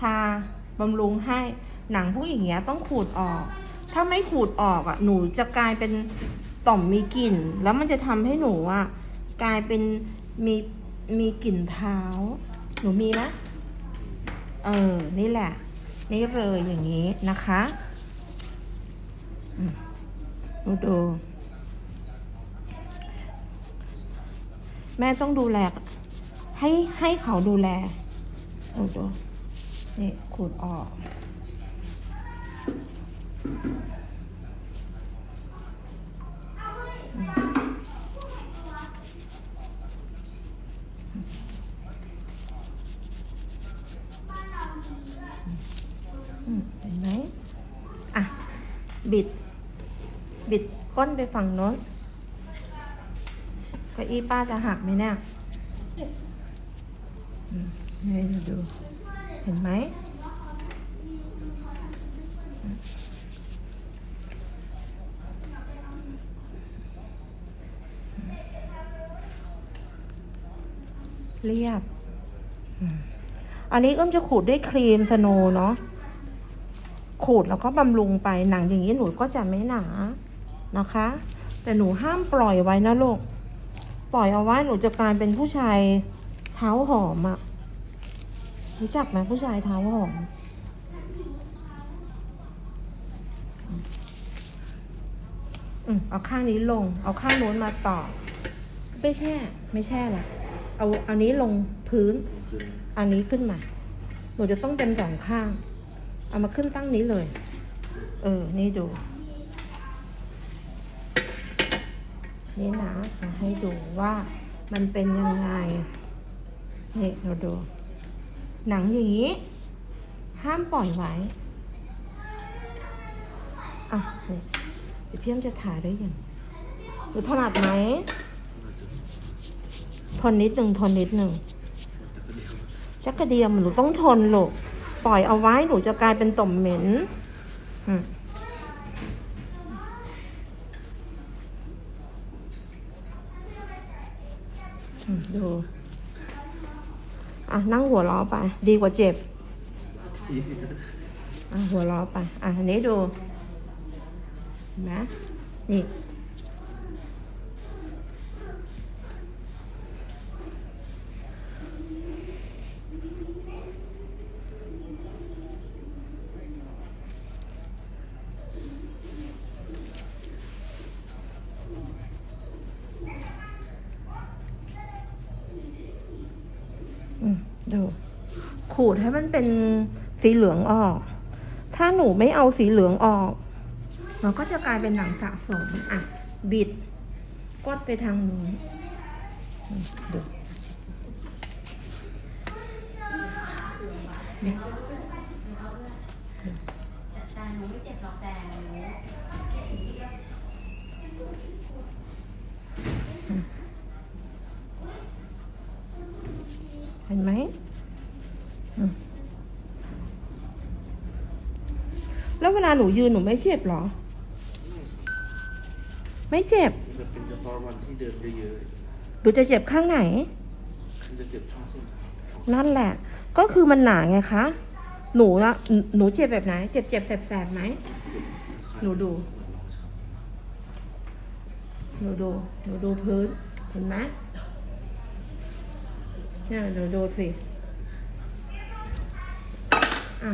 ทาบำรุงให้หนังพวกอย่างเงี้ยต้องขูดออก ถ้าไม่ขูดออกอะหนูจะกลายเป็นต่อมมีกลิ่น แล้วมันจะทำให้หนูอะกลายเป็นมีมีกลิ่นเท้า หนูมีไหมเออ นี่แหละ นี่เลยอย่างนี้นะคะดูดู แม่ต้องดูแล ให้ให้เขาดูแลดูดู นี่ขูดออก เห็นไหมอะ บิด บิดก้นไปฝั่งโน้นเก้าอี้ป้าจะหักไหมเนี่ยอืมนี่ดู ห็นไหมเรียบ อันนี้ก็จะขูดด้วยครีมสโนว์เนาะ ขูดแล้วก็บำรุงไปหนังอย่างนี้หนูก็จะไม่หนานะคะ แต่หนูห้ามปล่อยไว้นะลูก ปล่อยเอาไว้หนูจะกลายเป็นผู้ชายเท้าหอมอะ รู้จักไหมผู้ชายเท้าหอมอืมเอาข้างนี้ลง เอาข้างโน้นมาต่อ ไม่แช่ ไม่แช่ละเอาเอานี้ลงพื้น อันนี้ขึ้นมา หนูจะต้องเป็นสองข้าง เอามาขึ้นตั้งนี้เลย เออ นี่ดู นี่นะจะให้ดูว่ามันเป็นยังไง นี่เราดู หนังอย่างนี้ ห้ามปล่อยไว้ อะเดี๋ยวพี่อ้อมจะถ่ายได้ยังหนูถนัดไหมทนนิดหนึ่งทนนิดหนึ่งจักกระเดียมหนูต้องทนหลกปล่อยเอาไว้หนูจะกลายเป็นต่อมเหม็นอือืมดู อะนั่งหัวล้อไป ดีกว่าเจ็บอะหัวล้อไป อะอันนี้ดูเห็นไหมนี่ ดูขูดให้มันเป็นสีเหลืองออก ถ้าหนูไม่เอาสีเหลืองออกมันก็จะกลายเป็นหนังสะสม อะ บิด กดไปทางนู้นอืมดูนี่ แต่ หนูไม่เจ็บหรอกแต่หนูเห็นไหมแล้วเวลาหนูยืนหนูไม่เจ็บเหรอ ไม่เจ็บจะเป็นเฉพาะวันที่เดินเยอะหนูจะเจ็บข้างไหนมันจะเจ็บช่วงส้นนั่นแหละ ก็คือมันหนาไงคะ หนูอะหนูหนูเจ็บแบบไหน เจ็บเจ็บแสบแสบไหมหนูดูหนูดูหนูดูพื้น เห็นไหม เนี่ยเดี๋ยวดูสิ อะ